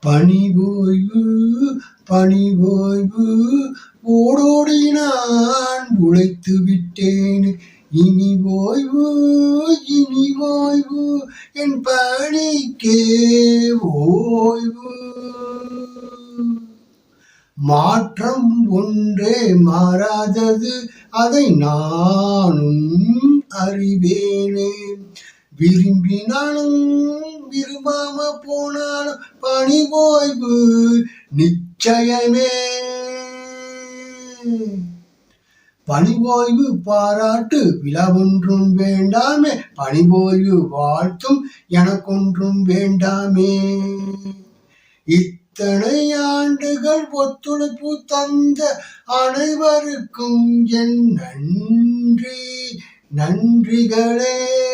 பனி ஓய்வு பனி ஓய்வு ஓடோடி நான் உழைத்து விட்டேன். இனி ஓய்வு இனி ஓய்வு. என் பணிக்கே ஓய்வு. மாற்றம் ஒன்றே மாறாதது. அதை நானும் அறிவேனே. விரும்பினாலும் போனாலும் பணி ஓய்வு நிச்சயமே. பணி ஓய்வு பாராட்டு விழாவொன்றும் வேண்டாமே பணி ஓய்வு வாழ்த்தும் எனக்கொன்றும் வேண்டாமே. இத்தனை ஆண்டுகள் ஒத்துழைப்பு தந்த அனைவருக்கும் என் நன்றி நன்றிகளே.